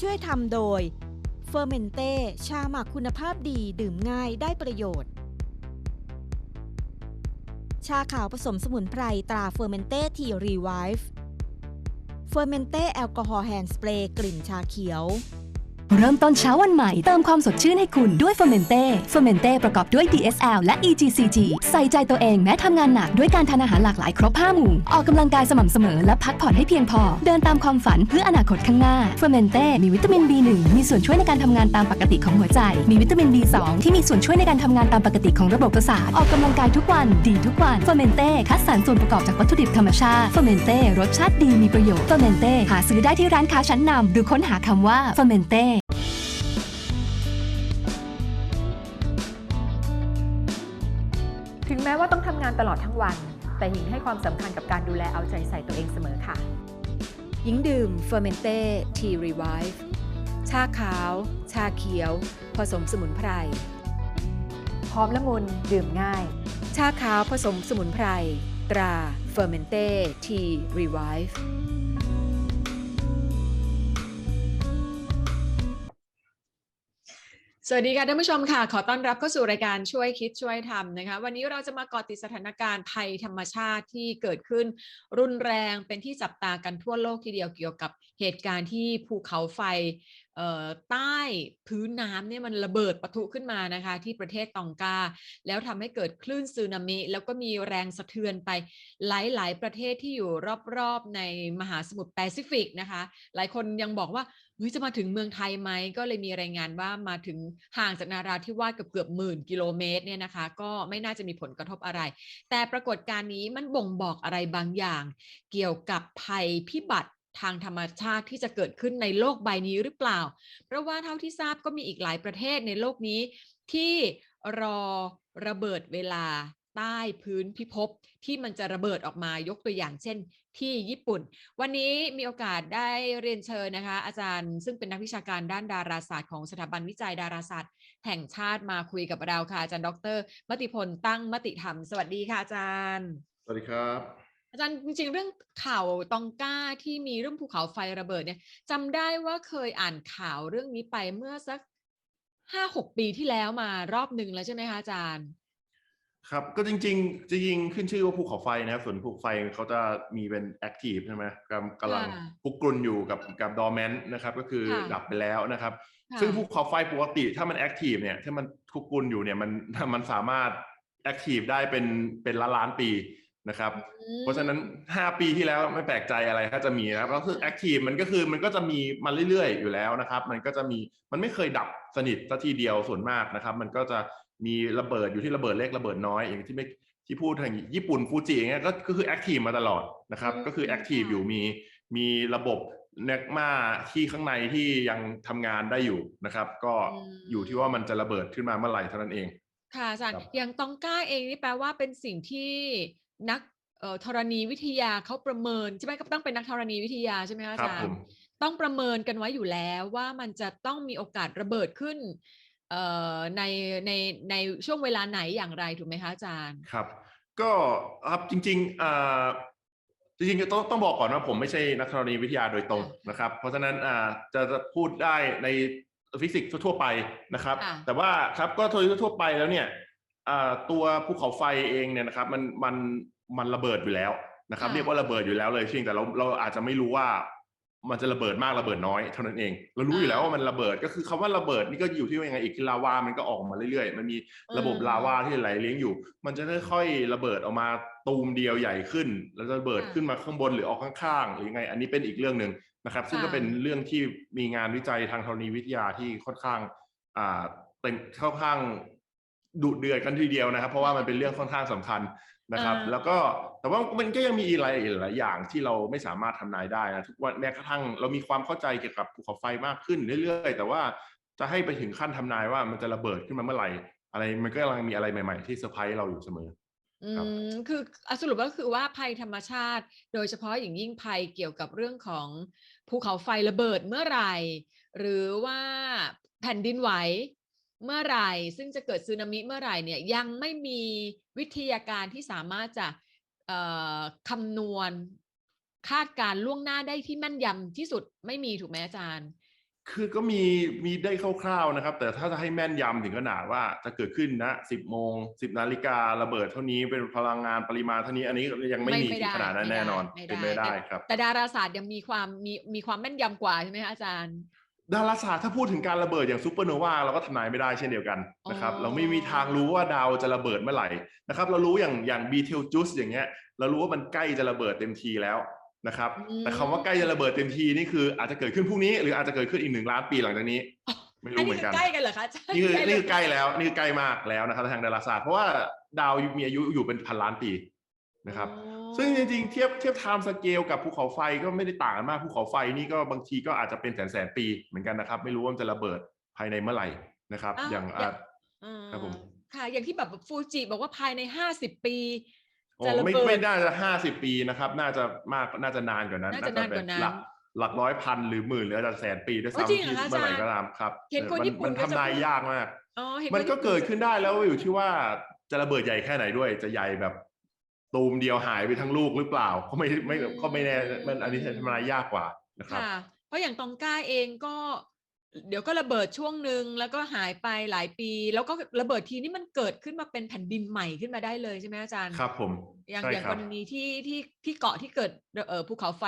ช่วยทำโดยเฟอร์เมนเต้ชาหมักคุณภาพดีดื่มง่ายได้ประโยชน์ ชาขาวผสมสมุนไพรตราเฟอร์เมนเต้ทีรีไวฟ์เฟอร์เมนเต้แอลกอฮอล์แฮนด์สเปรย์กลิ่นชาเขียว เริ่มต้นเช้าวันใหม่ เติมความสดชื่นให้คุณด้วยเฟอร์เมนเต้เฟอร์เมนเต้ประกอบด้วย DSL และ EGCG ใส่ใจตัวเองแม้ทำงานหนักด้วยการทานอาหารหลากหลายครบ5หมู่ ออกกำลังกายสม่ำเสมอและพักผ่อนให้เพียงพอ เดินตามความฝันเพื่ออนาคตข้างหน้าเฟอร์เมนเต้มีวิตามิน B1 มีส่วนช่วยในการทำงานตามปกติของหัวใจ มีวิตามิน B2 ที่มีส่วนช่วยในการทำงานตามปกติของระบบประสาท ออกกำลังกายทุกวัน ดีทุกวันเฟอร์เมนเต้คัดสรรส่วนประกอบจากวัตถุดิบธรรมชาติเฟอร์เมนเต้รสชาติดีมีประโยชน์เฟอร์เมนเต้หาซื้อได้ที่ร้านค้าชั้นนำหรือค้นหาคำว่าเฟอร์เมนเต้ วัน แต่หญิงให้ความสำคัญกับการดูแลเอาใจใส่ตัวเองเสมอค่ะ หญิงดื่มเฟอร์เมนเต้ทีรีไวฟ์ชาขาว ชาเขียว ผสมสมุนไพรหอมละมุนดื่มง่าย ชาขาวผสมสมุนไพร ตราเฟอร์เมนเต้ทีรีไวฟ์ สวัสดีค่ะท่านผู้ชมค่ะ ขอต้อนรับเข้าสู่รายการช่วยคิดช่วยทำนะคะ วันนี้เราจะมาเกาะติดสถานการณ์ภัยธรรมชาติที่เกิดขึ้น รุนแรงเป็นที่จับตากันทั่วโลกทีเดียวเกี่ยวกับเหตุการณ์ที่ภูเขาไฟ ใต้พื้นน้ำเนี่ยมันระเบิดปะทุขึ้นมานะคะ ที่ประเทศตองกา แล้วทำให้เกิดคลื่นสึนามิ แล้วก็มีแรงสะเทือนไปหลายๆ ประเทศที่อยู่รอบๆในมหาสมุทรแปซิฟิกนะคะ หลายคนยังบอกว่าเฮ้ยจะมาถึงเมืองไทยไหมก็เลยมีรายงานว่ามาถึงห่างจากนาราธิวาสเกือบเกือบหมื่นกิโลเมตรเนี่ยนะคะ ก็ไม่น่าจะมีผลกระทบอะไร แต่ปรากฏการณ์นี้มันบ่งบอกอะไรบางอย่าง เกี่ยวกับภัยพิบัติ ทางธรรมชาติที่จะเกิดขึ้นในโลกใบนี้หรือเปล่า เพราะว่าเท่าที่ทราบก็มีอีกหลายประเทศในโลกนี้ที่รอระเบิดเวลาใต้พื้นพิภพที่มันจะระเบิดออกมายกตัวอย่างเช่นที่ญี่ปุ่น วันนี้มีโอกาสได้เรียนเชิญนะคะ อาจารย์ซึ่งเป็นนักวิชาการด้านดาราศาสตร์ของสถาบันวิจัยดาราศาสตร์แห่งชาติมาคุยกับเราค่ะอาจารย์ดร มติพลตั้งมติธรรม สวัสดีค่ะอาจารย์ สวัสดีครับ อาจารย์จริงๆเรื่องข่าวตองก้าที่มีเรื่องภูเขาไฟระเบิดเนี่ยจำได้ว่าเคยอ่านข่าวเรื่องนี้ไปเมื่อสักห้าหกปีที่แล้วมารอบหนึ่งแล้วใช่ไหมคะอาจารย์ ครับก็จริงๆจริงๆขึ้นชื่อว่าภูเขาไฟนะครับส่วนภูเขาไฟเขาจะมีเป็นแอคทีฟใช่ไหมกำกำลังค่ะคุกกรุนอยู่กับกับดอร์แมนนะครับ ก็คือค่ะดับไปแล้วนะครับค่ะซึ่งภูเขาไฟปกติถ้ามันแอคทีฟเนี่ยถ้ามันคุกกรุนอยู่เนี่ยมันมันสามารถแอคทีฟได้เป็นเป็นล้านล้านๆปี นะครับอืมเพราะฉะนั้น 5 ปีที่แล้วไม่แปลกใจอะไรถ้าจะมีนะครับแล้วคือแอคทีฟมันก็คือมันก็จะมีมาเรื่อยๆอยู่แล้วนะครับ มันก็จะมีมันไม่เคยดับสนิทสัทีเดียวส่วนมากนะครับ มันก็จะมีระเบิดอยู่ที่ระเบิดเล็กระเบิดน้อยอย่างที่ไม่ที่พูดทางญี่ปุ่นฟูจิอย่างเงี้ยก็ก็คือแอคทีฟมาตลอดนะครับอืมก็คือแอคทีฟค่ะอยู่มีมีระบบเนกมาที่ข้างในที่ยังทำงานได้อยู่นะครับ ก็อยู่ที่ว่ามันจะระเบิดขึ้นมาเมื่อไหร่เท่านั้นเอง ค่ะอาจารย์ครับอย่างตองก้าเองนี่แปลว่าเป็นสิ่งที่ นักเอ่อธรณีวิทยาเขาประเมินใช่ไหมก็ต้องเป็นนักธรณีวิทยาใช่ไหมคะอาครับจารผย์มต้องประเมินกันไว้อยู่แล้วว่ามันจะต้องมีโอกาสระเบิดขึ้นเอ่อในในในช่วงเวลาไหนอย่างไรถูกไหมคะอาจารย์ครับ ก็ครับจริงๆอ่าจริงๆก็ต้องต้องบอกก่อนว่าผมไม่ใช่นักธรณีวิทยาโดยตรงนะครับ เพราะฉะนั้นอ่าจะจะพูดได้ในฟิสิกส์ทั่วๆไปนะครับค่ะแต่ว่าครับก็โดยทั่วๆไปแล้วเนี่ยอ่า ตัวภูเขาไฟเองเนี่ยนะครับมันมันมันระเบิดอยู่แล้วนะครับค่ะเรียกว่าระเบิดอยู่แล้วเลยเพียงแต่เราเราอาจจะไม่รู้ว่ามันจะระเบิดมากระเบิดน้อยเท่านั้นเอง เรารู้อยู่แล้วว่ามันระเบิดก็คือคำว่าระเบิดนี่ก็อยู่ที่ว่ายังไงอีกคือลาวามันก็ออกมาเรื่อยๆ มันมีระบบอืมลาวาที่ไหลเลี้ยงอยู่ มันจะค่อยๆระเบิดออกมาตูมเดียวใหญ่ขึ้น แล้วจะระเบิดค่ะขึ้นมาข้างบนหรือออกข้างๆหรือยังไง อันนี้เป็นอีกเรื่องหนึ่งนะครับ ซึ่งค่ะก็เป็นเรื่องที่มีงานวิจัยทางธรณีวิทยาที่ค่อนข้างอ่าเป็นค่อนข้าง ดุเดือดกันทีเดียวนะครับ เพราะว่ามันเป็นเรื่องค่อนข้างสำคัญนะครับอ่าแล้วก็แต่ว่ามันก็ยังมีอะไรอีกหลายอย่างที่เราไม่สามารถทำนายได้นะทุกวันแม้กระทั่งเรามีความเข้าใจเกี่ยวกับภูเขาไฟมากขึ้นเรื่อยๆ แต่ว่าจะให้ไปถึงขั้นทำนายว่ามันจะระเบิดขึ้นมาเมื่อไหร่อะไรมันก็กำลังมีอะไรใหม่ๆ ที่เซอร์ไพรส์เราอยู่เสมออืครับมคืออะสรุปก็คือว่าภัยธรรมชาติ โดยเฉพาะอย่างยิ่งภัยเกี่ยวกับเรื่องของภูเขาไฟระเบิดเมื่อไหร่ หรือว่าแผ่นดินไหว เมื่อไหร่ ซึ่งจะเกิดสึนามิเมื่อไหร่เนี่ยยังไม่มีวิทยาการที่สามารถจะเอ่อคำนวณคาดการณ์ล่วงหน้าได้ที่แม่นยำที่สุดไม่มีถูกไหมอาจารย์ คือก็มีมีได้คร่าวๆนะครับ แต่ถ้าจะให้แม่นยำถึงขนาดว่าจะเกิดขึ้นนะสิบโมงสิบนาฬิการะเบิดเท่านี้เป็นพลังงานปริมาณเท่านี้อันนี้ยังไม่มีถึงขนาดนั้นแน่นอนเป็นไม่ได้ครับ แต่ดาราศาสตร์ยังมีความมีมีความแม่นยำกว่าใช่ไหมคะอาจารย์ ดาราศาสตร์ถ้าพูดถึงการระเบิดอย่างซูเปอร์โนวาเราก็ทำนายไม่ได้เช่นเดียวกันนะครับอ๋อเราไม่มีทางรู้ว่าดาวจะระเบิดเมื่อไหร่นะครับ เรารู้อย่างอย่างบีเทลจุสอย่างเงี้ย เรารู้ว่ามันใกล้จะระเบิดเต็มทีแล้วนะครับ แต่คำว่าใกล้จะระเบิดเต็มทีนี่คืออาจจะเกิดขึ้นพรุ่งนี้หรืออาจจะเกิดขึ้นอีกหนึ่งล้านปีหลังจากนี้ไม่อันรู้เหนี้มือนคืกัอนใกล้กันเหรอคะอาจารย์นี่คือใกล้นี่เลยคือใกล้แล้วนี่คือใกล้มากแล้วนะครับทางดาราศาสตร์เพราะว่าดาวมีอายุอยู่เป็นพันล้านปีนะครับอ๋อ ซึ่งจริงๆ เทียบเทียบไทม์สเกลกับภูเขาไฟก็ไม่ได้ต่างกันมากภูเขาไฟนี่ก็บางทีก็อาจจะเป็นแสนแสนๆปีเหมือนกันนะครับ ไม่รู้ว่ามันจะระเบิดภายในเมื่อไหร่นะครับ อ้าวอย่างอย่า อะอ่าครับผมค่ะ อย่างที่แบบฟูจิบอกว่าภายในห้าสิบปี โอ้จะระไม่เบิดไม่น่าจะห้าสิบปีนะครับ น่าจะมากน่าจะนานกว่านั้นน่าจะนานกว่านั้นหลักหลักร้อยพันหรือหมื่นหรืออาจจะแสนปีด้วยโอ้จริงซ้ำเหรอที่คะเมื่อไหร่อาจารย์ก็ตามครับเห็นคนมัญี่ปุ่นมันก็จะ ทำนายพูดยากมาก อ๋อเห็นมันก็ว่าเกิดขึ้นได้แล้วอยู่ที่ว่าจะระเบิดใหญ่แค่ไหนด้วย จะใหญ่แบบ ตูมเดียวหายไปทั้งลูกหรือเปล่า ก็ไม่ไม่ก็ไม่แน่มันอันนี้ทำนายยากกว่านะครับค่ะเพราะอย่างตองก้าเองก็ เดี๋ยวก็ระเบิดช่วงหนึ่งแล้วก็หายไปหลายปี แล้วก็ระเบิดทีนี้มันเกิดขึ้นมาเป็นแผ่นดินใหม่ขึ้นมาได้เลยใช่ไหมอาจารย์ครับผมอย่างใช่อย่างคกรับรณีที่ที่ที่เกาะที่เกิดเอ่อภูเขาไฟ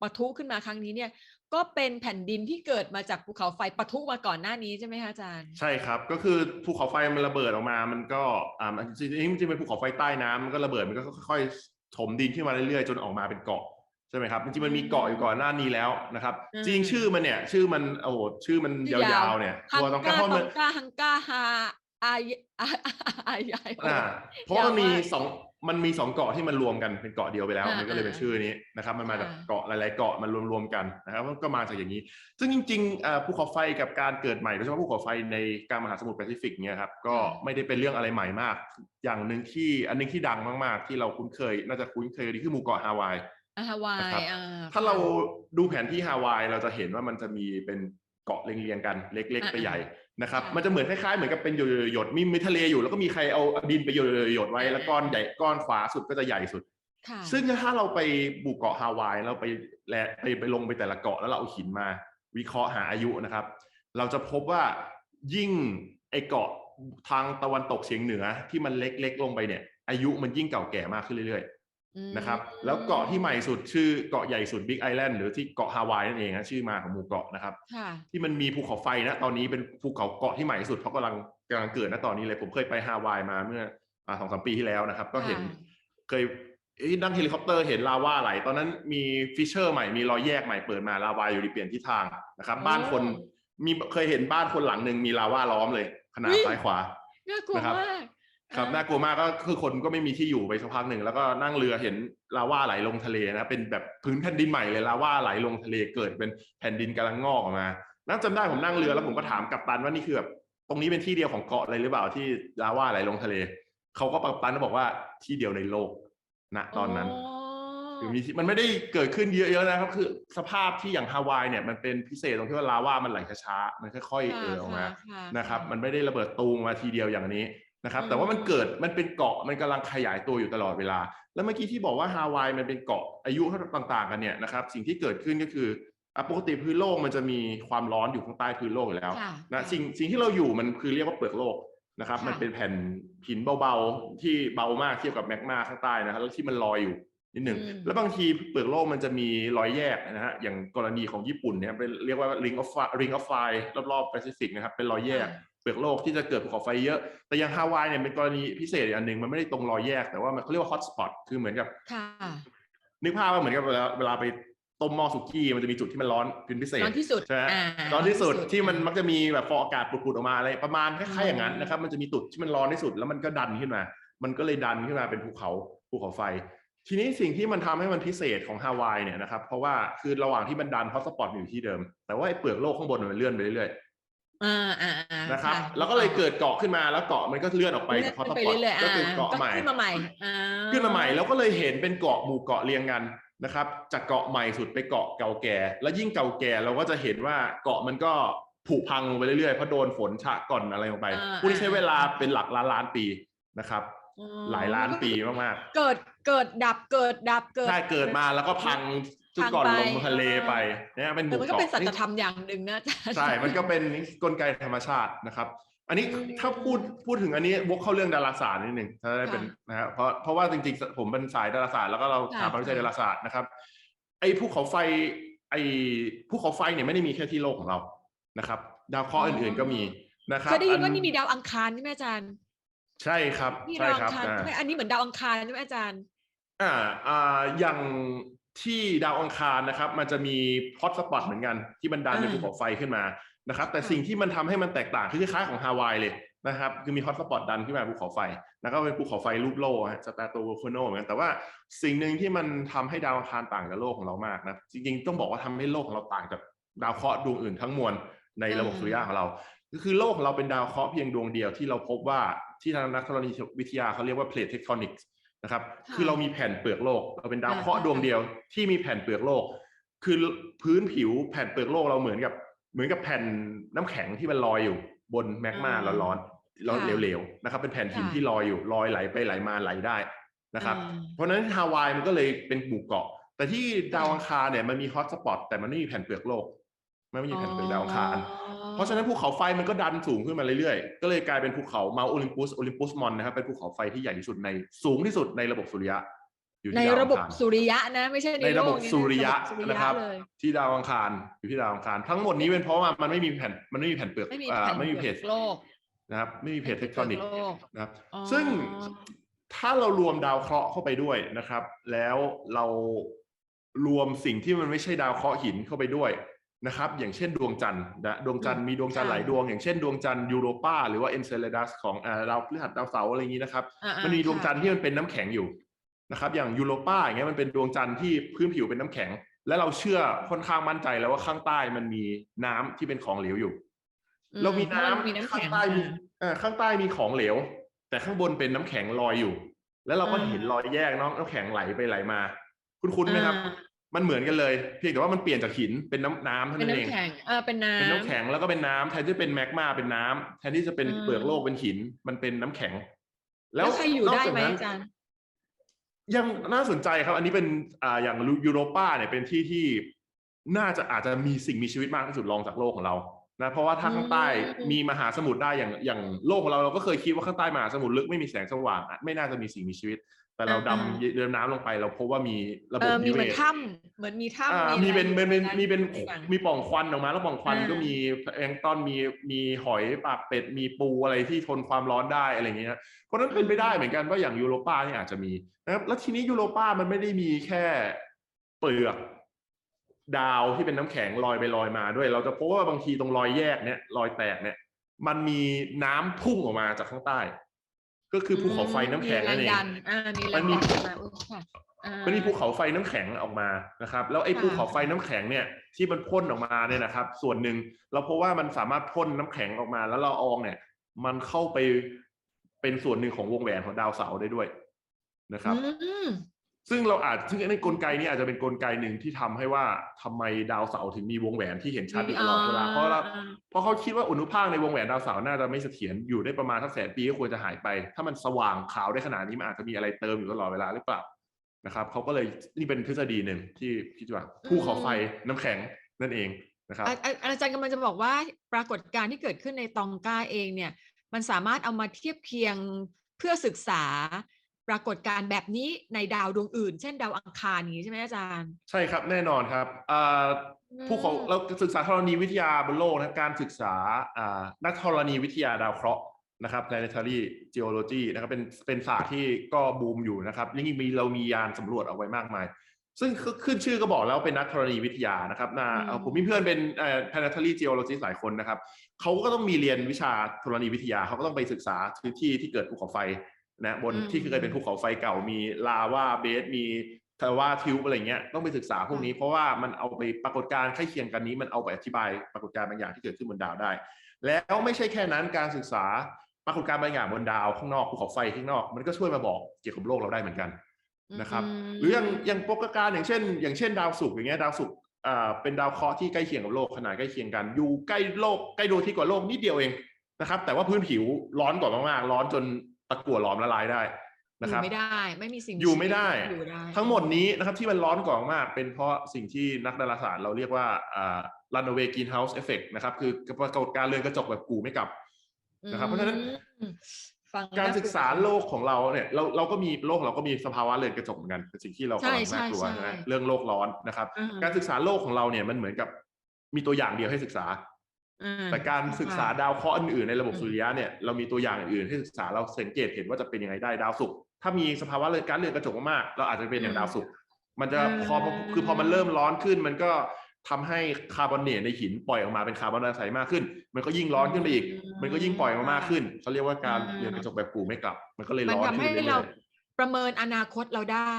ปะทุขึ้นมาครั้งนี้เนี่ย ก็เป็นแผ่นดินที่เกิดมาจากภูเขาไฟปะทุมาก่อนหน้านี้ใช่ไหมคะอาจารย์ ใช่ครับ ก็คือภูเขาไฟมันระเบิดออกมา มันก็อ่าจริงๆจริงๆเป็นภูเขาไฟใต้น้ำมันก็ระเบิดมันก็ค่อยๆถมดินขึ้นมาเรื่อยๆ จนออกมาเป็นเกาะใช่ไหมครับจริงๆมันมีเกาะอยู่ก่อนหน้านี้แล้วนะครับอืมจริงๆชื่อมันเนี่ย ชื่อมันโอ้โหชื่อมันยาวๆเนี่ยฮังตัวต้องกาการเพราะตมัอนงกาฮังกาฮาอายอาอายายอ่าเพราะว่ามันมียาวมากสอง มันมีสองเกาะที่มันรวมกันเป็นเกาะเดียวไปแล้วอ่ามันก็เลยเป็นอ่าชื่อนี้นะครับ มันมาจากค่ะเกาะหลาย ๆ เกาะมันรวม ๆ กันนะครับก็มาจากอย่างนี้ ซึ่งจริงๆอ่าภูเขาไฟกับการเกิดใหม่โดยเฉพาะภูเขาไฟในกลางมหาสมุทรแปซิฟิกเนี่ยครับก็ไม่ได้เป็นเรื่องอะไรใหม่มาก อย่างหนึ่งที่อันหนึงที่ดังมาก ๆ ที่เราคุ้นเคย น่าจะคุ้นเคยดีคือหมู่เกาะฮาวายอ่าฮาวายนะครับอ่าถ้าเราดูแผนที่ฮาวายเราจะเห็นว่ามันจะมีเป็นเกาะเรียงๆกันเล็ก ๆ ไปใหญ่ นะครับค่ะมันจะเหมือนคล้ายๆเหมือนกับเป็นหยดๆมีมีทะเลอยู่แล้วก็มีใครเอาดินไปหยดๆไว้แล้วก้อนใหญ่ก้อนขวาสุดก็จะใหญ่สุดค่ะซึ่งถ้าเราไปบุกเกาะฮาวายเราไปแลไปไปลงไปแต่ละเกาะแล้วเราเอาหินมา วิเคราะห์หาอายุนะครับ เราจะพบว่ายิ่งไอเกาะทางตะวันตกเฉียงเหนือที่มันเล็กๆลงไปเนี่ย อายุมันยิ่งเก่าแก่มากขึ้นเรื่อยๆ นะครับแล้วเกาะที่ใหม่สุดชื่อเกาะใหญ่สุดบิ๊กไอแลนด์หรือที่เกาะฮาวายนั่นเองนะชื่อมาของหมู่เกาะนะครับค่ะที่มันมีภูเขาไฟนะตอนนี้เป็นภูเขาเกาะที่ใหม่ที่สุดเพราะกำลังกำลังเกิดนะตอนนี้เลยผมเคยไปฮาวายมาเมื่ออ่าสองสามปีที่แล้วนะครับ ก็เห็นค่ะเคยเอ้ยนั่งเฮลิคอปเตอร์เห็นลาวาไหล ตอนนั้นมีฟิชเชอร์ใหม่มีรอยแยกใหม่เปิดมาลาวาอยู่ดีเปลี่ยนทิศทางนะครับ บ้านคนมีเคยเห็นบ้านคนหลังหนึ่งมีลาวาล้อมเลย ขนาดอุ๊ยซ้ายขวาน่ากลัวนะครับมาก ครับอ่าน่ากลัวมากก็คือคนก็ไม่มีที่อยู่ไปสักพักหนึ่งแล้วก็นั่งเรือเห็นลาวาไหลลงทะเลนะเป็นแบบพื้นแผ่นดินใหม่เลยลาวาไหลลงทะเลเกิดเป็นแผ่นดินกำลังงอกออกมานั่งจำได้ผมนั่งเรือแล้วผมก็ถามกัปตันว่านี่คือแบบตรงนี้เป็นที่เดียวของเกาะอะไรหรือเปล่าที่ลาวาไหลลงทะเลเขาก็กัปตันก็บอกว่าที่เดียวในโลกณตอนนั้นคือมีที่มันไม่ได้เกิดขึ้นเยอะๆนะครับคือสภาพที่อย่างฮาวายเนี่ยมันเป็นพิเศษตรงที่ว่าลาวามันไหลช้าๆมันค่อยๆเออออกมาค่ะนะครับ มันไม่ได้ระเบิดตูมมาทีเดียวอย่างนี้ นะครับอืมแต่ว่ามันเกิดมันเป็นเกาะมันกำลังขยายตัวอยู่ตลอดเวลา แล้วเมื่อกี้ที่บอกว่าฮาวายมันเป็นเกาะอายุต่างๆกันเนี่ยนะครับสิ่งที่เกิดขึ้นก็คืออะปกติพื้นโลกมันจะมีความร้อนอยู่ข้างใต้พื้นโลกอยู่แล้วค่ะนะค่ะสิ่งสิ่งที่เราอยู่มันคือเรียกว่าเปลือกโลกนะครับค่ะมันเป็นแผ่นหินเบาๆที่เบามากเทียบกับแมกมาข้างใต้นะครับแล้วที่มันลอยอยู่นิดหนึ่งอืมแล้วบางทีเปลือกโลกมันจะมีรอยแยกนะฮะอย่างกรณีของญี่ปุ่นเนี่ยเป็นเรียกว่า ring of fire ring of fire รอบๆแปซิฟิกนะครับเป็นรอยแยก เปลือกโลกที่จะเกิดภูเขาไฟเยอะ แต่อย่างฮาวายเนี่ยเป็นกรณีพิเศษอีกอันหนึ่งมันไม่ได้ตรงรอยแยกแต่ว่ามันเขาเรียกว่าฮอตสปอตคือเหมือนกับค่ะนึกภาพว่าเหมือนกับเวลาเวลาไปต้มหม้อสุกี้มันจะมีจุดที่มันร้อนเป็นพิเศษร้อนที่สุดใช่ไหมอ่าร้อนที่สุดที่มันมักจะมีแบบฟองอากาศปุดๆออกมาอะไรประมาณคล้ายๆอย่างนั้นนะครับ มันจะมีจุดที่มันร้อนที่สุดแล้วมันก็ดันขึ้นมา มันก็เลยดันขึ้นมาเป็นภูเขาภูเขาไฟ ทีนี้สิ่งที่มันทำให้มันพิเศษของฮาวายเนี่ยนะครับเพราะว่าคือระหว่างที่มันดันฮอตสปอตอยู่ที่เดิม แต่ว่าไอ้เปลือกโลกข้างบนมันเลื่อนไปเรื่อยๆอ่าอ่าอ่า นะครับะแล้วก็เลยเกิดเกาะขึ้นมาแล้วเกาะมันก็เลื่อนออกไปเลื่จากนฮอตสไปปอตเรื่อยๆก็อ่าคือเกาะใหม่ ขึ้นมาใหม่อ่าขึ้นมาใหม่แล้วก็เลยเห็นเป็นเกาะหมู่เกาะเรียงกันนะครับ จากเกาะใหม่สุดไปเกาะเก่าแก่ แล้วยิ่งเก่าแก่เราก็จะเห็นว่าเกาะมันก็ผุพังลงไปเรื่อยๆเพราะโดนฝนฉะก่อนอะไรลงไปอ่าพวกนี้ใช้เวลาเป็นหลักล้านล้านปีนะครับอ๋อหลายล้านปีมากเกิดเกิดดับเกิดดับเกิๆดถ้าเกิดมาแล้วก็พัง จุดก่อนทางไปลงทะเลไปเนี่ยเป็นหแต่มู่มันก็เกาะเป็นสัจธรรมอย่างหนึ่งนะอาจารย์ใช่ มันก็เป็นกลไกธรรมชาตินะครับ อันนี้อืมถ้าพูดพูดถึงอันนี้วกเข้าเรื่องดาราศาสตร์นิดหนึ่งถ้าได้เป็นค่ะนะฮะเพราะเพราะว่าจริงๆ ผมเป็นสายดาราศาสตร์แล้วก็เราค่ะถามวิจัยดาราศาสตร์นะครับ ไอ้ภูเขาไฟไอ้ภูเขาไฟเนี่ยไม่ได้มีแค่ที่โลกของเรานะครับ ดาวเคราะห์อื่นๆก็มีนะครับเคยได้ยินว่าอันี่มีดาวอังคารใช่ไหมอาจารย์ ใช่ครับนี่ใช่ดาวคอัรับงคารอ่าใช่ไหมอันนี้เหมือนดาวอังคารใช่ไหมอาจารย์ อ่าอ่าอย่าง ที่ดาวอังคารนะครับ มันจะมีฮอตสปอตเหมือนกันที่มันดันเป็นอ่าภูเขาไฟขึ้นมานะครับ แต่ค่ะสิ่งที่มันทำให้มันแตกต่างคือคล้ายๆของฮาวายเลยนะครับ คือมีฮอตสปอตดันขึ้นมาภูเขาไฟ แล้วก็เป็นภูเขาไฟรูปโล่สตาโตโวลคโนเหมือนกัน แต่ว่าสิ่งหนึ่งที่มันทำให้ดาวอังคารต่างจากโลกของเรามากนะจริงๆต้องบอกว่าทำให้โลกของเราต่างจากดาวเคราะห์ดวงอื่นทั้งมวลในระบบอืมสุริยะของเรา ก็คือโลกของเราเป็นดาวเคราะห์เพียงดวงเดียวที่เราพบว่าที่ทางนักธรณีวิทยาเขาเรียกว่า plate tectonics นะครับค่ะคือเรามีแผ่นเปลือกโลก เราเป็นดาวเคราะห์อ่าดวงเดียวที่มีแผ่นเปลือกโลก คือพื้นผิวแผ่นเปลือกโลกเราเหมือนกับ เหมือนกับแผ่นน้ำแข็งที่มันลอยอยู่ บนแมกมาร้อนๆร้อนเหลวๆนะครับ เป็นแผ่นหินที่ลอยอยู่ลอยไหลไปไหลมาไหลได้นะครับอ่าเพราะฉะนั้นฮาวายมันก็เลยเป็นหมู่เกาะ แต่ที่ดาวอังคารเนี่ยมันมีฮอตสปอตแต่มันไม่มีแผ่นเปลือกโลก มันไม่มีแผ่นเปลือกดาวอังคาร เพราะฉะนั้นภูเขาไฟมันก็ดันสูงขึ้นมาเรื่อยๆ ก็เลยกลายเป็นภูเขาเมาโอลิมปุสโอลิมปุสมอนนะครับเป็นภูเขาไฟที่ใหญ่ที่สุดในสูงที่สุดในระบบสุริยะอยู่ในที่ดาวระอับบงคารสุริยะนะไม่ใช่ในในระบบโลกสุริยะระบบสุรินะครับเลยที่ดาวอังคารอยู่ที่ดาวอังคาร ทั้งหมดนี้เป็นเพราะว่ามันไม่มีแผ่นมันไม่มีแผ่นเปลือกไม่มีอ่าแผ่นไม่มีเพเปลืจอกโลกนะครับไม่มีเพจเทคทอนิกโลกนะครับอ๋อซึ่งถ้าเรารวมดาวเคราะห์เข้าไปด้วยนะครับ แล้วเรารวมสิ่งที่มันไม่ใช่ดาวเคราะห์หินเข้าไปด้วย นะครับอย่างเช่นดวงจันทร์นะดวงจันทร์มีดวงจันทร์หลายดวง อย่างเช่นดวงจันทร์ยูโรปาหรือว่าเอนเซเลดัสของอ่าดาวพฤหัสดาวเสาร์อะไรอย่างนี้นะครับอ่าๆมันมีดวงจันทร์ค่ะที่มันเป็นน้ำแข็งอยู่นะครับอย่างยูโรปาอย่างเงี้ยมันเป็นดวงจันทร์ที่พื้นผิวเป็นน้ำแข็ง และเราเชื่อค่อนข้างมั่นใจแล้วว่าข้างใต้มันมีน้ำที่เป็นของเหลวอยู่อืมเรามีเพราะน้ำมันมีน้ำข้าแข็งงใต้มีมาเอ่อข้างใต้มีของเหลว แต่ข้างบนเป็นน้ำแข็งลอยอยู่ แล้วเราก็อ่าเห็นรอยแยกเนาะน้ำแข็งไหลไปไหลมา คุ้นๆไหมครับอ่า มันเหมือนกันเลยเพียงแต่ว่ามันเปลี่ยนจากหินเป็นน้ำน้ำเท่าเป็นนั้นเองน้ำแข็งเออเป็นน้ำเป็นน้ำแข็งแล้วก็เป็นน้ำแทนที่จะเป็นแมกมาเป็นน้ำแทนที่จะเป็นอืมเปลือกโลกเป็นหินมันเป็นน้ำแข็ง แล้วใครอยู่ได้ไหมนกจกนั้นอาจารย์ ยังน่าสนใจครับ อันนี้เป็นอ่าอย่างยูโรปาเนี่ยเป็นที่ที่น่าจะอาจจะมีสิ่งมีชีวิตมากที่สุดรองจากโลกของเรานะเพราะว่าถ้าข้างใต้อืม มีมหาสมุทรได้อย่างอย่างโลกของเราเราก็เคยคิดว่าข้างใต้มหาสมุทรลึกไม่มีแสงสว่างอะไม่น่าจะมีสิ่งมีชีวิต แต่เราดำเดินน้ำลงไปเราพบว่ามีระบเอบอมีนิเหเวมือนศถ้ำเหมือนมีถ้ำอ่าอะไรมีเป็นเป็นเป็นอยู่มีเป็นอย่างมีปล่องควันออกมา แล้วปล่องควันอ่าก็มีแพลงก์ต้อนมีมีหอยปากเป็ดมีปูอะไรที่ทนความร้อนได้อะไรอย่างเงี้ยเพราะฉะนั้นเป็นไปได้เหมือนกันว่าอย่างยูโรปาเนี่ยอาจจะมีนะครับแล้วทีนี้ยูโรปามันไม่ได้มีแค่เปลือกดาวที่เป็นน้ำแข็งลอยไปลอยมาด้วย เราจะพบว่าบางทีตรงรอยแยกเนี่ยรอยแตกเนี่ย มันมีน้ำพุ่งออกมาจากข้างใต้ ก็คือภูเขาไฟน้ำแข็งนั่นเองมีแรงดันอ่ามีแรมันงมีดันมาอุ๊ยค่ะอ่ามันมีภูเขาไฟน้ำแข็งออกมานะครับ แล้วไอ้ค่ะภูเขาไฟน้ำแข็งเนี่ยที่มันพ่นออกมาเนี่ยนะครับ ส่วนหนึ่งเราพบว่ามันสามารถพ่นน้ำแข็งออกมา แล้วละอองเนี่ย มันเข้าไปเป็นส่วนหนึ่งของวงแหวนของดาวเสาร์ได้ด้วยนะครับอืม ซึ่งเราอาจซึ่งในกลไกนี้อาจจะเป็นกลไกหนึ่งที่ทำให้ว่าทำไมดาวเสาร์ถึงมีวงแหวนที่เห็นชัดอยู่ตลอดเวลาเพราะเราเพราะเขาคิดว่าอุณหภาคในวงแหวนดาวเสาร์น่าจะไม่เสถียรอยู่ได้ประมาณสักแสนปีก็ควรจะหายไป ถ้ามันสว่างขาวได้ขนาดนี้มันอาจจะมีอะไรเติมอยู่ตลอดเวลาหรือเปล่านะครับเขาก็เลยนี่เป็นทฤษฎีหนึ่งที่คิดว่าภูเขาไฟน้ำแข็งนั่นเองนะครับอาอาอาจารย์กำลังจะบอกว่าปรากฏการณ์ที่เกิดขึ้นในตองกาเองเนี่ย มันสามารถเอามาเทียบเคียงเพื่อศึกษาป รากฏการณ์แบบนี้ในดาวดวงอื่น เช่นดาวอังคารอย่างนี้ใช่ไหมอาจารย์ ใช่ครับแน่นอนครับอ่าอืมภูเขาเราศึกษาธรณีวิทยาบนโลกนะการศึกษาอ่านักธรณีวิทยาดาวเคราะห์นะครับ planetary geology นะครับเป็นเป็นศาสตร์ที่ก็บูมอยู่นะครับยิ่งมีเรามียานสำรวจเอาไว้มากมาย ซึ่งขึ้นชื่อก็บอกแล้วเป็นนักธรณีวิทยานะครับนะอืมเอ่อผมมีเพื่อนเป็นเอ่อ planetary geologist หลายคนนะครับเขาก็ต้องมีเรียนวิชาธรณีวิทยาเขาก็ต้องไปศึกษาพื้นที่ที่เกิดภูเขาไฟ นะบนอืมที่เคยเป็นภูเขาไฟเก่ามีลาวาเบสมีทาวาทิวอะไรเงี้ยต้องไปศึกษาพวกนี้เพราะว่ามันเอาไปปรากฏการณ์ใกล้เคียงกันนี้มันเอาไปอธิบายปรากฏการณ์บางอย่างที่เกิดขึ้นบนดาวได้ แล้วไม่ใช่แค่นั้นการศึกษาปรากฏการณ์บางอย่างบนดาวข้างนอกภูเขาไฟข้างนอก มันก็ช่วยมาบอกเกี่ยวกับโลกเราได้เหมือนกันนะครับมหรืออย่างอย่างปรากฏการณ์อย่างเช่น อย่างเช่นดาวศุกร์อย่างเงี้ยดาวศุกร์อ่าเป็นดาวเคราะห์ที่ใกล้เคียงกับโลกขนาดใกล้เคียงกัน อยู่ใกล้โลกใกล้ดวงอาที่กว่าโลกนิดเดียวเองนะครับแต่ว่าพื้นผิวร้อนกว่ามากๆร้อนจน ตะกั่วหลอมละลายได้อนะครับยู่ไม่ได้ไม่มีสิ่งอยู่ไม่ได้อยู่ได้ ทั้งหมดนี้นะครับที่มันร้อนกว่ามาก เป็นเพราะสิ่งที่นักดาราศาสตร์เราเรียกว่าอ่า runaway greenhouse effect นะครับ คือปรากฏการณ์เรือนกระจกแบบกูไม่กลับนะครับ เพราะฉะนั้นอืมฟังการน่ศึกษาโลกของเราเนี่ยเราเราก็มีโลกเราก็มีสภาวะเรือนกระจกเหมือนกันเป็นสิ่งที่เรากำลังใช่น่ากลัวใช่ใช่ไหมใช่เรื่องโลกร้อนนะครับอ่าการศึกษาโลกของเราเนี่ยมันเหมือนกับมีตัวอย่างเดียวให้ศึกษาอ่ แต่การศึกษาดาวเคราะห์อื่นๆในระบบอืมสุริยะเนี่ยเรามีตัวอย่างอื่นๆให้ศึกษาเราสังเกตเห็นว่าจะเป็นยังไงได้ดาวศุกร์ถ้ามีสภาวะเรือนการเรือนกระจกมากๆเราอาจจะเป็นอย่างดาวศุกร์มันจะพอคือพอมันเริ่มร้อนขึ้น มันก็ทำให้คาร์บอนเนตในหินปล่อยออกมาเป็นคาร์บอนไดออกไซด์มากขึ้น มันก็ยิ่งร้อนขึ้นไปอีก มันก็ยิ่งปล่อยออกมามากขึ้นเขาเรียกว่าการเรือนกระจกแบบกูไม่กลับ มันก็เลยมันร้อนทำขึ้ให้นเรื่เราอยประเมินอนาคตเราได้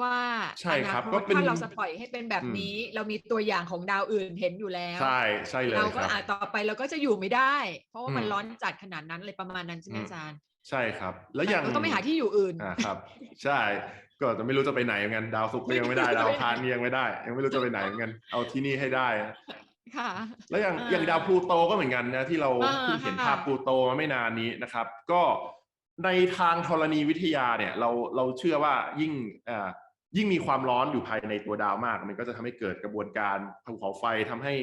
ว่าใช่ครับอนาก็ตเป็นถ้าเราจะปล่อยให้เป็นแบบอืมนี้ เรามีตัวอย่างของดาวอื่นเห็นอยู่แล้วๆใช่ใช่เลยเราคก็รับอาจต่อไปเราก็จะอยู่ไม่ได้ เพราะว่ามันอืมร้อนจัดขนาดนั้นเลยประมาณนั้นใช่ไหมอืมอาจารย์ใช่ครับ แล้วอย่างเราต้องไปหาที่อยู่อื่นอ่าครับ ใช่ ก็จะไม่รู้จะไปไหนเหมือนกันดาวศุกร์ก็ยังไม่ได้ไม่รู้ดาวจะไปไหนอังคารยังไม่ได้ ยังไม่รู้จะไปไหนเหมือนกันเอาที่นี่ให้ได้ค่ะ แล้วอย่างอ่าอย่างดาวพลูโตก็เหมือนกันนะที่เราอ่าเพิ่งเห็นค่ะภาพพลูโตมาไม่นานนี้นะครับ ก็ ในทางธรณีวิทยาเนี่ยเราเราเชื่อว่ายิ่งอ่ายิ่งมีความร้อนอยู่ภายในตัวดาวมาก มันก็จะทำให้เกิดกระบวนการภูเขาไฟทำให้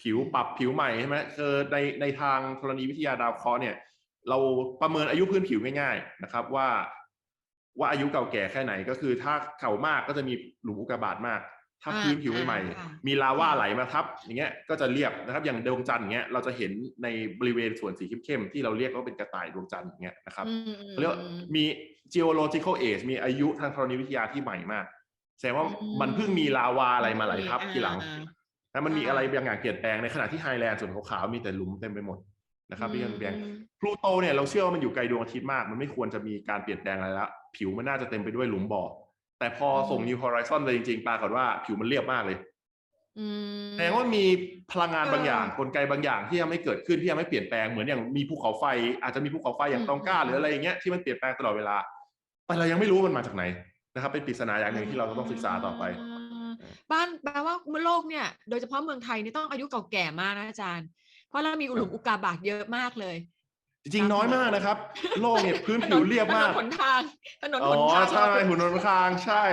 ผิวปรับผิวใหม่ใช่ไหมคือในในทางธรณีวิทยาดาวเคราะห์เนี่ย เราประเมินอายุพื้นผิวง่ายๆนะครับว่าว่าอายุเก่าแก่แค่ไหนก็คือถ้าเก่ามากก็จะมีหลุมอุกกาบาตมาก ถ้าอ่าพื้นผิวใหม่อ่าๆมีลาวาไหลมาทับ อย่างเงี้ยก็จะเรียบนะครับ อย่างดวงจันทร์อย่างเงี้ยเราจะเห็นในบริเวณส่วนสีเข้มๆที่เราเรียกว่าเป็นกระต่ายดวงจันทร์อย่างเงี้ยนะครับอืมเขาเรียกว่ามี geological age มีอายุทางธรณีวิทยาที่ใหม่มากแสดงว่าอืมมันเพิ่งมีลาวาอะไรมาไหลทับทีหลังอ่าแล้วมันมีอ่าอะไรบางอย่างเปลี่ยนแปลงในขณะที่ไฮแลนด์ส่วนขาวๆมีแต่หลุมเต็มไปหมดนะครับที่ยังแปลงอืมพลูโตเนี่ยเราเชื่อว่ามันอยู่ไกลดวงอาทิตย์มาก มันไม่ควรจะมีการเปลี่ยนแปลงอะไรละผิวมันน่าจะเต็มไปด้วยหลุมบ่อ แต่พอส่ง New Horizon ไปจริงๆปรากฏว่าผิวมันเรียบมากเลยอืมแสดงว่ามีพลังงานเออบางอย่างกลไกบางอย่างที่ยังไม่เกิดขึ้นที่ยังไม่เปลี่ยนแปลงเหมือนอย่างมีภูเขาไฟ อาจจะมีภูเขาไฟอย่างอืมตองก้าอืมหรืออะไรอย่างเงี้ยที่มันเปลี่ยนแปลงตลอดเวลา แต่เรายังไม่รู้ว่ามันมาจากไหนนะครับ เป็นปริศนาอย่างหนึ่งที่เราต้องศึกษาต่อไปาบ้านแปลว่าโลกเนี่ย โดยเฉพาะเมืองไทยนี่ต้องอายุเก่าแก่มากนะอาจารย์ เพราะเรามีหลุมอุกกาบาตเยอะมากเลย จริงๆน้อยมากนะครับ โลกเนี่ยพื้นผิวเรียบมากถนนหนทางถนนอ๋หอนทางใช่หุ่นนนคางใช่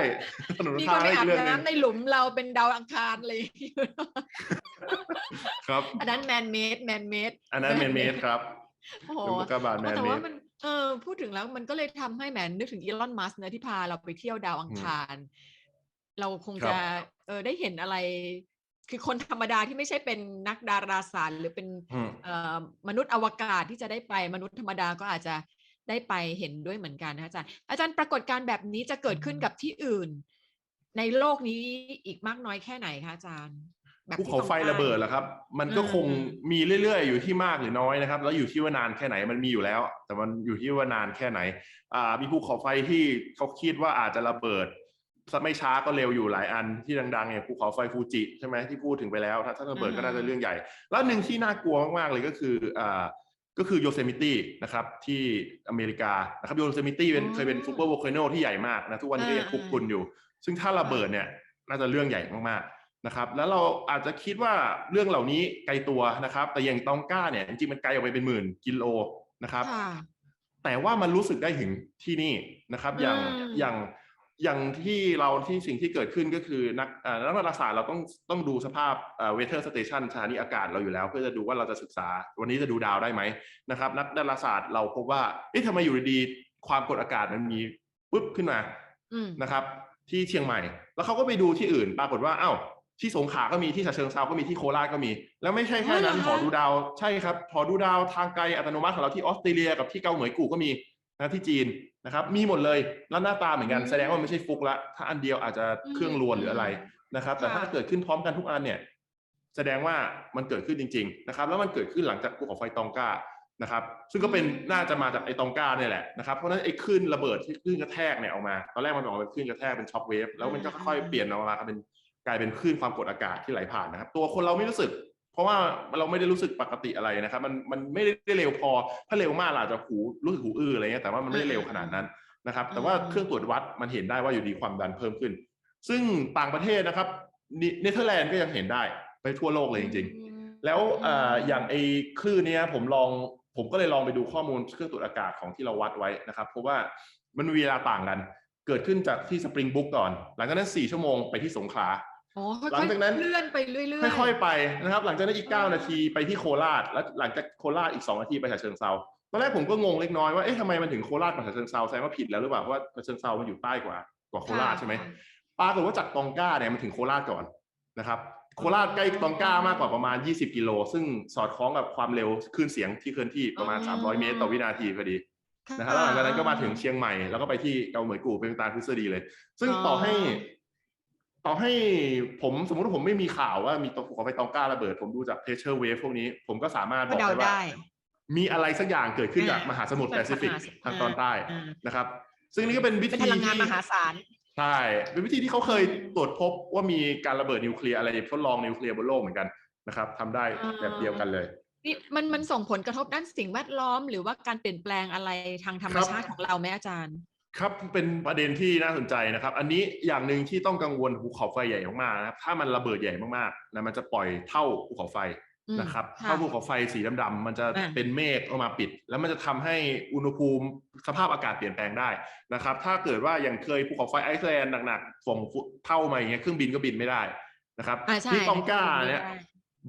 ถนนมีคาคนงไปอีอาบกเรื่องหนึงน้ำในหลุมเราเป็นดาวอังคารเลยครับ อันนั้นแมนเมดแมนเมดอันนั้นเมนเมดครับโอ้โหหลุมอุกกาบาตแมนแต่เมว่าดมันเออพูดถึงแล้วมันก็เลยทำให้แหมนึกถึงอีลอนมัสก์นะที่พาเราไปเที่ยวดาวอังคาร เราคงครับจะเออได้เห็นอะไร คือคนธรรมดาที่ไม่ใช่เป็นนักดาราศาสตร์หรือเป็นอืมเอ่อมนุษย์อวกาศที่จะได้ไปมนุษย์ธรรมดาก็อาจจะได้ไปเห็นด้วยเหมือนกันนะอาจารย์ อาจารย์ปรากฏการณ์แบบนี้จะเกิดขึ้นกับที่อื่น ในโลกนี้อีกมากน้อยแค่ไหนคะอาจารย์แบบภูที่เขาไฟต้องการระเบิดเหรอครับ มันก็อืมคงมีเรื่อยๆ อยู่ที่มากหรือน้อยนะครับ แล้วอยู่ที่ว่านานแค่ไหนมันมีอยู่แล้ว แต่มันอยู่ที่ว่านานแค่ไหน อ่ามีภูเขาไฟที่เขาคิดว่าอาจจะระเบิดสัก ไม่ช้าก็เร็วอยู่หลายอันที่ดังๆเนี่ยภูเขาไฟฟูจิใช่ไหมที่พูดถึงไปแล้ว ถ้าถ้าระเบิดก็น่าจะเรื่องใหญ่ แล้วหนึ่งที่น่ากลัวมากๆเลยก็คืออ่าก็คือโยเซมิตี้นะครับที่อเมริกานะครับโยเซมิตี้เป็นอืมเคยเป็นซูเปอร์โวลคาโนที่ใหญ่มากนะทุกวันนี้ก็ยังอ่าคุกคุนอยู่ ซึ่งถ้าระเบิดเนี่ยน่าจะเรื่องใหญ่มากๆนะครับ แล้วเราอาจจะคิดว่าเรื่องเหล่านี้ไกลตัวนะครับ แต่อย่างตองก้าเนี่ยจริงๆมันไกลออกไปเป็นหมื่นกิโลนะครับค่ะแต่ว่ามันรู้สึกได้ถึงที่นี่นะครับ อย่างอืมอย่าง อย่างที่เราที่สิ่งที่เกิดขึ้นก็คือนักเอ่อนักดาราศาสตร์เราต้องต้องดูสภาพเวเทอร์สเตชันสถานีอากาศเราอยู่แล้วเพื่อจะดูว่าเราจะศึกษา วันนี้จะดูดาวได้ไหมนะครับ นักดาราศาสตร์เราพบว่าเอ๊ะทำไมอยู่ดีๆความกดอากาศมันมีปุ๊บขึ้นมาอืมนะครับ ที่เชียงใหม่ แล้วเขาก็ไปดูที่อื่น ปรากฏว่าอ้าวที่สงขลาก็มีที่ฉะเชิงเซาก็มีที่โคราชก็มี แล้วไม่ใช่แค่นั้นอ๋อเหรอหอคะดูดาวใช่ครับหอดูดาวทางไกลอัตโนมัติของเราที่ออสเตรเลียกับที่เกาเหมยกูก็มี นะที่จีนนะครับ มีหมดเลยแล้วหน้าตาเหมือนกันแสดงว่ามันไม่ใช่ฟุกละถ้าอันเดียวอาจจะเครื่องรวนหรืออะไรนะครับ แต่ถ้าเกิดขึ้นพร้อมกันทุกอันเนี่ยแสดงว่ามันเกิดขึ้นจริง ๆ นะครับ แล้วมันเกิดขึ้นหลังจากภูเขาไฟตองกานะครับ ซึ่งก็เป็นน่าจะมาจากไอ้ตองกาเนี่ยแหละนะครับเพราะฉะนั้นไอ้คลื่นระเบิดที่คลื่นกระแทกเนี่ยออกมาตอนแรกมันออกมาเป็นคลื่นกระแทกเป็นช็อคเวฟแล้วมันก็ค่อยๆเปลี่ยนออกมาเป็นกลายเป็นคลื่นความกดอากาศที่ไหลผ่านนะครับ ตัวคนเราไม่รู้สึก เพราะว่าเราไม่ได้รู้สึกปกติอะไรนะครับ มันมันไม่ได้เร็วพอ ถ้าเร็วมากเราอาจจะหูรู้สึกหูอื้ออะไรเงี้ยแต่ว่ามันไม่ได้เร็วขนาดนั้นนะครับ แต่ว่าเครื่องตรวจวัดมันเห็นได้ว่าอยู่ดีความดันเพิ่มขึ้น ซึ่งต่างประเทศนะครับเนเธอร์แลนด์ก็ยังเห็นได้ไปทั่วโลกเลยจริง ๆ แล้วเอ่ออย่างไอ้คลื่นเนี้ยผมลองผมก็เลยลองไปดูข้อมูลเครื่องตรวจอากาศของที่เราวัดไว้นะครับ เพราะว่ามันมีเวลาต่างกัน เกิดขึ้นจากที่สปริงบุ๊กก่อน หลังจากนั้นสี่ชั่วโมงไปที่สงขลา อ๋อค่อยๆหลังจากนั้นเลื่อนไปเรื่อยๆค่อยๆไปนะครับ หลังจากนั้นอีกอ่า9นาทีไปที่โคราชแล้วหลังจากโคราชอีก 2 นาทีไปฉะเชิงเซาตอนแรกผมก็งงเล็กน้อยว่าเอ๊ะทำไมมันถึงโคราชมาฉะเชิงเซาแสดงว่าผิดแล้วหรือเปล่าเพราะว่าฉะเชิงเซามันอยู่ใต้กว่ากว่าโคราชใช่ไหมปรากฏว่าจากตองก้าเนี่ยมันถึงโคราชก่อนนะครับโคราชใกล้ตองก้ามากกว่าประมาณ 20 กิโล ซึ่งสอดคล้องกับความเร็วคลื่นเสียงที่เคลื่อนที่ประมาณอ๋อ300 เมตรต่อวินาทีพอดีนะครับแล้วหลังจากนั้นก็มาถึงเชียงใหม่แล้วก็ไปที่เกาเหมยกูเป็นตามทฤษฎีเลย ซึ่งต่อให้ ต่อให้ผมสมมติว่าผมไม่มีข่าวว่ามีตกภูเขาไฟตองก้าระเบิด ผมดูจากเพเชอร์เวฟพวกนี้ ผมก็สามารถบก็อกเดาได้ว่าได้มีอะไรสักอย่างเกิดขึ้นจากอ่ามหาสมุทรที่แปมันซิฟิกมหาทางตอนใต้อ่านะครับ ซึ่งนี่ก็เป็นวิเป็นธีพลังงานที่มหาศาลใช่เป็นวิธีที่เขาเคยตรวจพบว่ามีการระเบิดนิวเคลียร์อะไรทดลองนิวเคลียร์บนโลกเหมือนกันนะครับทำได้อ่าแบบเดียวกันเลยนี่มันมันส่งผลกระทบด้านสิ่งแวดล้อม หรือว่าการเปลี่ยนแปลงอะไรทางธรรมชาติของเราไหมอาจารย์ ครับเป็นประเด็นที่น่าสนใจนะครับ อันนี้อย่างหนึ่งที่ต้องกังวลภูเขาไฟใหญ่มากๆนะครับถ้ามันระเบิดใหญ่มากๆนะมันจะปล่อยเท่าภูเขาไฟอืมนะครับค่ะถ้าภูเขาไฟสีดำๆมันจะอ่าเป็นเมฆออกมาปิด แล้วมันจะทำให้อุณหภูมิสภาพอากาศเปลี่ยนแปลงได้นะครับ ถ้าเกิดว่าอย่างเคยภูเขาไฟไอซ์แลนด์หนักๆส่งเท่ามาอย่างเงี้ยเครื่องบินก็บินไม่ได้นะครับอ่าใช่ที่ตองก้าเนี่ยได้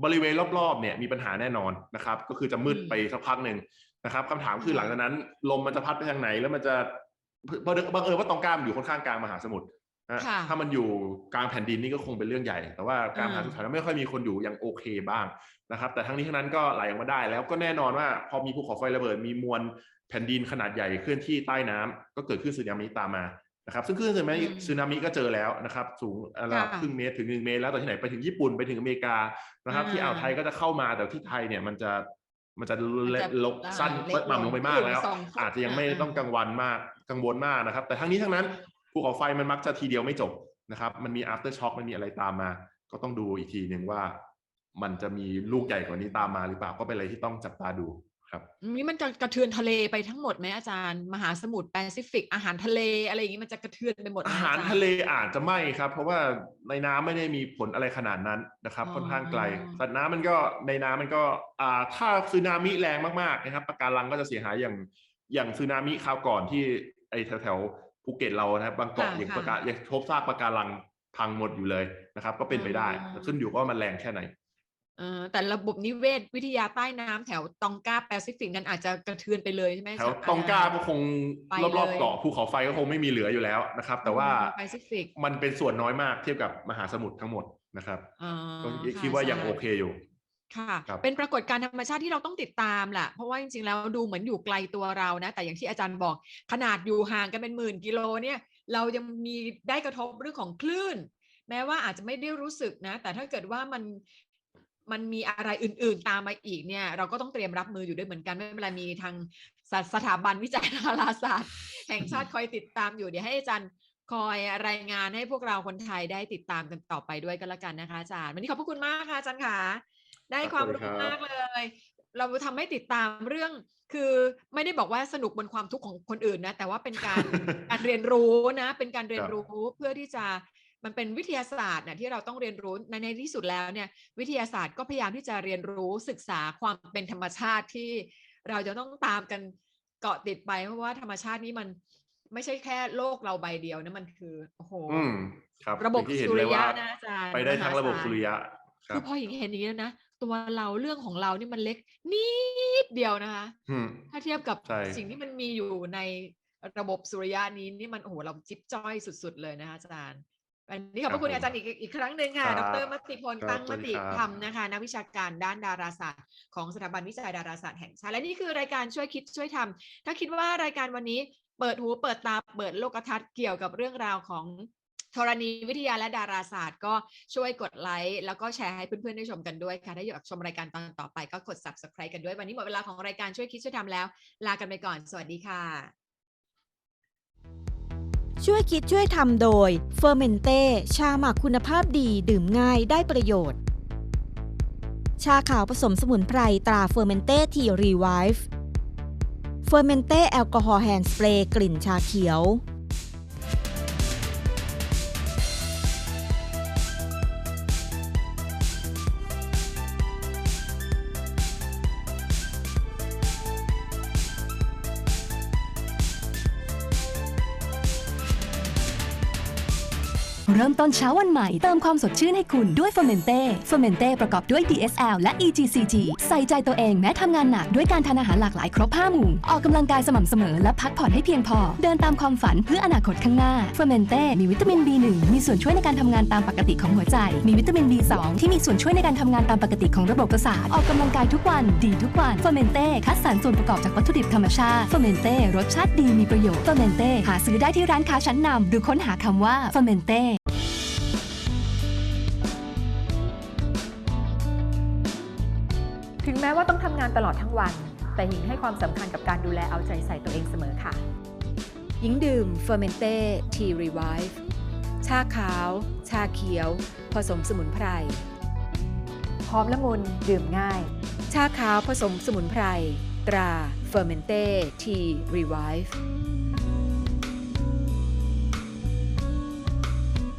บริเวณรอบๆเนี่ยมีปัญหาแน่นอนนะครับ ก็คือจะมืดอืมไปสักพักหนึ่งนะครับคำถามคือค่ะหลังจากนั้น ลมมันจะพัดไปทางไหน แล้วมันจะ บังเอิญบังเอิญว่าตองกล้ามอยู่ค่อนข้างกลางมหาสมุทรนะค่ะถ้ามันอยู่กลางแผ่นดินนี่ก็คงเป็นเรื่องใหญ่ แต่ว่ากลางมหาสมุทรไม่ค่อยมีคนอยู่ยังโอเคบ้างนะครับ แต่ทั้งนี้ทั้งนั้นก็ไหลออกมาได้ แล้วก็แน่นอนว่าพอมีภูเขาไฟระเบิดมีมวลแผ่นดินขนาดใหญ่เคลื่อนที่ใต้น้ำก็เกิดขึ้นสึนามิตามมานะครับซึ่งคลื่นสึนามิอืมสึนามิก็เจอแล้วนะครับ สูงระดับค่ะครึ่งเมตรถึงหนึ่งเมตรแล้วแต่ที่ไหนไปถึงญี่ปุ่นไปถึงอเมริกานะครับอ่าที่อ่าวไทยก็จะเข้ามาแต่ที่ไทยเนี่ยมันจะ มันจะมันจะลกสั้นเล็กลงหม่ำลงไปมากแล้วสองฟุตอาจจะยังไม่อ่าต้องกังวลมากกังวลมากนะครับ แต่ทั้งนี้ทั้งนั้นภูเขาไฟมันมักจะทีเดียวไม่จบนะครับ มันมี after shock มันมีอะไรตามมา ก็ต้องดูอีกทีหนึ่งว่า มันจะมีลูกใหญ่กว่านี้ตามมาหรือเปล่าก็เป็นอะไรที่ต้องจับตาดู ครับนี่มันจะกระเทือนทะเลไปทั้งหมดไหมอาจารย์ มหาสมุทรแปซิฟิก อาหารทะเลอะไรอย่างนี้มันจะกระเทือนไปหมดไมอาหารจย์ทะเลอาจจะไม่ครับ เพราะว่าในน้ำไม่ได้มีผลอะไรขนาดนั้นนะครับอ๋อค่อนข้างไกลสัตว์น้ำมันก็ในน้ำมันก็อ่าถ้าสึนามิแรงมากๆนะครับปะการังก็จะเสียหายอย่างอย่างสึนามิคราวก่อนที่ไอ้แถวๆภูเก็ตเรานะครับบางเกาะค่ะอย่างค่ะปะการยังพบซากปะการังพังหมดอยู่เลยนะครับ ก็เป็นไปได้อ่าขึ้นอยู่กับว่ามันแรงแค่ไหน เออแต่ระบบนิเวศวิทยาใต้น้ำแถวตองกาแปซิฟิกนั้นอาจจะกระเทือนไปเลยใช่ไหมแถวตองกาก็คงไปรอบเลยๆเกาะภูเขาไฟก็คงไม่มีเหลืออยู่แล้วนะครับ แต่ว่าแปซิฟิกมันเป็นส่วนน้อยมากเทียบกับมหาสมุทรทั้งหมดนะครับอ๋อก็ะคิดว่ายังใช่โอเคอยู่ค่ะครับเป็นปรากฏการณ์ธรรมชาติที่เราต้องติดตามแหละเพราะว่าจริงๆแล้วดูเหมือนอยู่ไกลตัวเรานะ แต่อย่างที่อาจารย์บอก ขนาดอยู่ห่างกันเป็นหมื่นกิโลเนี่ย เรายังมีได้กระทบเรื่องของคลื่น แม้ว่าอาจจะไม่ได้รู้สึกนะ แต่ถ้าเกิดว่ามัน มันมีอะไรอื่น ๆ ตามมาอีกเนี่ย เราก็ต้องเตรียมรับมืออยู่ด้วยเหมือนกันไม่เป็นไรมีทางสสถาบันวิจัยดาราศาสตร์ แห่งชาติคอยติดตามอยู่เดี๋ยวให้อาจารย์คอยรายงานให้พวกเราคนไทยได้ติดตามกันต่อไปด้วยกันละกันนะคะอาจารย์วันนี้ขอบพระคุณมากค่ะอาจารย์ค่ะได้ครับความสวัสดีรู้ครับมากเลย เราทำให้ติดตามเรื่องคือไม่ได้บอกว่าสนุกบนความทุกข์ของคนอื่นนะ แต่ว่าเป็นการการเรียนรู้นะ เป็นการเรียนรู้เพื่อที่จะ มันเป็นวิทยาศาสตร์นะที่เราต้องเรียนรู้ในในที่สุดแล้วเนี่ยวิทยาศาสตร์ก็พยายามที่จะเรียนรู้ศึกษาความเป็นธรรมชาติที่เราจะต้องตามกันเกาะติดไปเพราะว่าธรรมชาตินี้มันไม่ใช่แค่โลกเราใบเดียวนะมันคือโอ้โหอืมครับระบบอย่างที่เห็นสุเลริยยะว่านะอาจารย์ไปได้ทั้งมหาระบบศาลสุริยะครัคือบพอเห็นเห็นอย่างนี้แล้วนะตัวเราเรื่องของเรานี่มันเล็กนิดเดียวนะคะอืมถ้าเทียบกับใช่สิ่งที่มันมีอยู่ในระบบสุริยะนี้นี่มันโอ้โหเราจิ๊บจ้อยสุด ๆ เลยนะคะอาจารย์ วันนี้ขอบพระคุณอาจารย์อีกอีกครั้งหนึ่งค่ะคดรับรมติพลครับตั้งสมวัสดีติครับธรรมนะคะ นักวิชาการด้านดาราศาสตร์ ของสถาบันวิจัยดาราศาสตร์แห่งชาติ และนี่คือรายการช่วยคิดช่วยทำถ้าคิดว่ารายการวันนี้เปิดหูเปิดตาเปิดโลกทัศน์เกี่ยวกับเรื่องราวของธรณีวิทยาและดาราศาสตร์ ก็ช่วยกดไลค์แล้วก็แชร์ให้เพื่อนๆได้ชมกันด้วยค่ะ ถ้าอยากชมรายการตอนต่อไปก็กด subscribe กันด้วย วันนี้หมดเวลาของรายการช่วยคิดช่วยทำแล้ว ลากันไปก่อน สวัสดีค่ะ ช่วยคิดช่วยทำโดยเฟอร์เมนเต้ชาหมักคุณภาพดีดื่มง่ายได้ประโยชน์ ชาขาวผสมสมุนไพรตราเฟอร์เมนเต้ทีรีไวฟ์เฟอร์เมนเต้แอลกอฮอล์แฮนด์สเปรย์กลิ่นชาเขียว เริ่มต้นเช้าวันใหม่ เติมความสดชื่นให้คุณด้วยเฟอร์เมนเต้เฟอร์เมนเต้ประกอบด้วย DSL และ EGCG ใส่ใจตัวเองแม้ทำงานหนักด้วยการทานอาหารหลากหลายครบ5หมู่ ออกกำลังกายสม่ำเสมอและพักผ่อนให้เพียงพอ เดินตามความฝันเพื่ออนาคตข้างหน้าเฟอร์เมนเต้มีวิตามิน B1 มีส่วนช่วยในการทำงานตามปกติของหัวใจ มีวิตามิน B2 ที่มีส่วนช่วยในการทำงานตามปกติของระบบประสาท ออกกำลังกายทุกวันดีทุกวันเฟอร์เมนเต้คัดสรรส่วนประกอบจากวัตถุดิบธรรมชาติเฟอร์เมนเต้รสชาติดีมีประโยชน์เฟอร์เมนเต้หาซื้อได้ที่ร้านค้าชั้นนำหรือค้นหาคำว่าเฟอร์เมนเต้ ต้องทำงานตลอดทั้งวัน แต่หญิงให้ความสำคัญกับการดูแลเอาใจใส่ตัวเองเสมอค่ะ หญิงดื่มเฟอร์เมนเต้ทีรีไวฟ์ชาขาว ชาเขียว ผสมสมุนไพรหอมละมุนดื่มง่าย ชาขาวผสมสมุนไพร ตราเฟอร์เมนเต้ทีรีไวฟ์